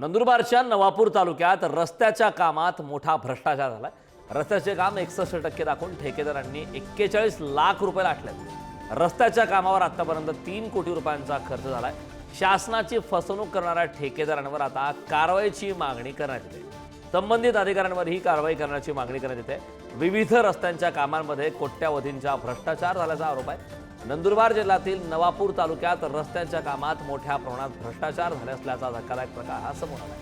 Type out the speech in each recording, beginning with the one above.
नंदुरबारच्या नवापूर तालुक्यात रस्त्याच्या कामात मोठा भ्रष्टाचार झालाय. रस्त्याचे काम एकसष्ट टक्के दाखवून ठेकेदारांनी एक्केचाळीस लाख रुपये लाटले रस्त्याच्या कामावर आतापर्यंत तीन कोटी रुपयांचा खर्च झालाय. शासनाची फसवणूक करणाऱ्या ठेकेदारांवर आता कारवाईची मागणी करण्यात येते. संबंधित अधिकाऱ्यांवर ही कारवाई करण्याची मागणी करण्यात येते. विविध रस्त्यांच्या कामांमध्ये कोट्यावधींचा भ्रष्टाचार झाल्याचा आरोप आहे. नंदुरबार जिल्ह्यातील नवापूर तालुक्यात रस्त्यांच्या कामात मोठ्या प्रमाणात भ्रष्टाचार झाले असल्याचा धक्कादायक प्रकार हा समोर आला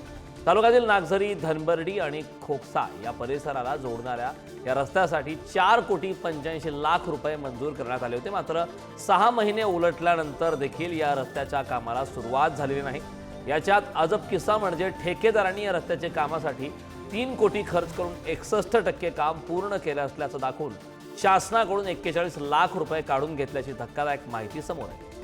तालुक्यातील नागझरी धनबर्डी आणि खोकसा या परिसराला जोडणाऱ्या या रस्त्यासाठी चार कोटी पंच्याऐंशी लाख रुपये मंजूर करण्यात आले होते. मात्र सहा महिने उलटल्यानंतर देखील या रस्त्याच्या कामाला सुरुवात झालेली नाही. याच्यात अजब किस्सा म्हणजे ठेकेदारांनी या रस्त्याच्या कामासाठी तीन कोटी खर्च करून एकसष्ट टक्के काम पूर्ण केलं असल्याचं दाखवून शासनाकडून एक्केचाळीस लाख रुपये काढून घेतल्याची धक्कादायक माहिती समोर आहे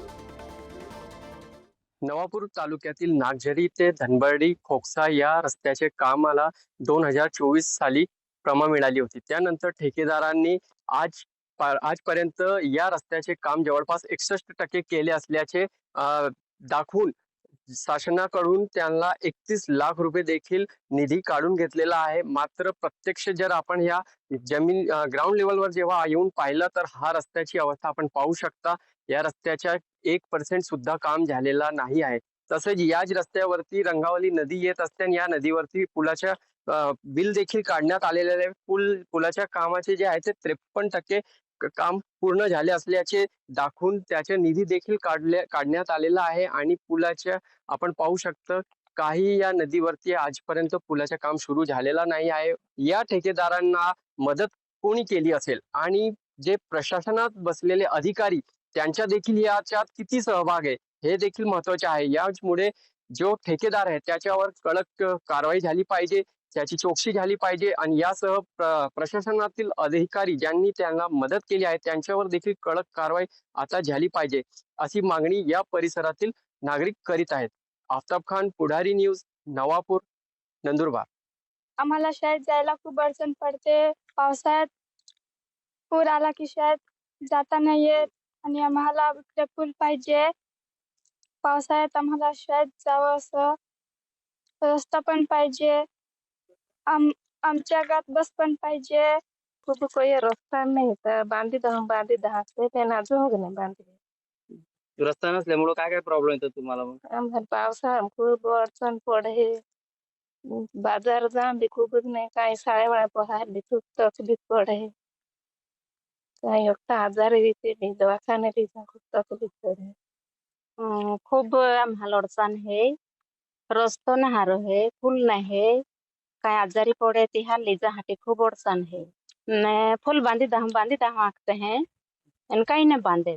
नवापूर तालुक्यातील नागझरी ते धनबर्डी खोकसा या रस्त्याचे कामाला दोन हजार चोवीस साली प्रमा मिळाली होती. त्यानंतर ठेकेदारांनी आज आजपर्यंत या रस्त्याचे काम जवळपास एकसष्ट टक्के केले असल्याचे दाखवून शासनाकडून त्यांना एकतीस लाख रुपये देखील निधी काढून घेतलेला आहे. मात्र प्रत्यक्ष जर आपण या जमीन ग्राउंड लेवलवर जेव्हा येऊन पाहिलं तर हा रस्त्याची अवस्था आपण पाहू शकता. या रस्त्याच्या एक पर्सेंट सुद्धा काम झालेला नाही आहे. तसेच याच रस्त्यावरती रंगावली नदी येत असते आणि या नदीवरती पुलाच्या बिल देखील काढण्यात आलेले आहे. पूल पुलाच्या कामाचे जे आहे ते त्रेपन्न टक्के काम पूर्ण झाले असल्याचे दाखवून त्याचे निधी देखील काढल्या काढण्यात आलेला आहे आणि पुलाच्या आपण पाहू शकतो काही या नदीवरती आजपर्यंत पुलाचे काम सुरू झालेला नाही आहे. या ठेकेदारांना मदत कोणी केली असेल? आणि जे प्रशासनात बसलेले अधिकारी त्यांच्या देखील याच्यात किती सहभाग आहे? हे देखील महत्त्वाचे आहे. यामुळे जो ठेकेदार आहे त्याच्यावर कडक कारवाई झाली पाहिजे. त्याची चौकशी झाली पाहिजे आणि यासह प्र- प्रशासनातील अधिकारी ज्यांनी त्यांना मदत केली आहे त्यांच्यावर देखील कडक कारवाई आता झाली पाहिजे अशी मागणी या परिसरातील नागरिक करीत आहेत. आफताब खान पुढारी न्यूज नवापूर नंदुरबार. आम्हाला शाळेत जायला खूप अडचण पडते. पावसाळ्यात पूर आला की शाळेत जाता नाही येत आणि आम्हाला इकडे पूल पाहिजे. पावसाळ्यात आम्हाला शाळेत जावं असं रस्ता पण पाहिजे. आम आमच्या गावात बस पण पाहिजे. खूप कोई रस्ता नाही तर बांधी दहा बांधी दहा ते नाजूक नाही बांधले. रस्ता नसल्यामुळे काय काय प्रॉब्लेम येतो तुम्हाला मग? आम्हाला पावसाळा खूप अडचण पडे बाजार जा बी खूपच नाही. काही शाळेवाळा पहायला खूप तकलीफ पडे काही एकटा आजारी येते बी दवाखान्यात जा खूप तकलीफ पडे अं, खूप आम्हाला अडचण आहे. रस्तो नाही हारो है फूल नाही. है काय आजारी पड़े तिहा ले जाहाटे खूब अड़चन है. ने फूल बांधी दह बांधी दह आंकते हैं. इनका ही ने बांधे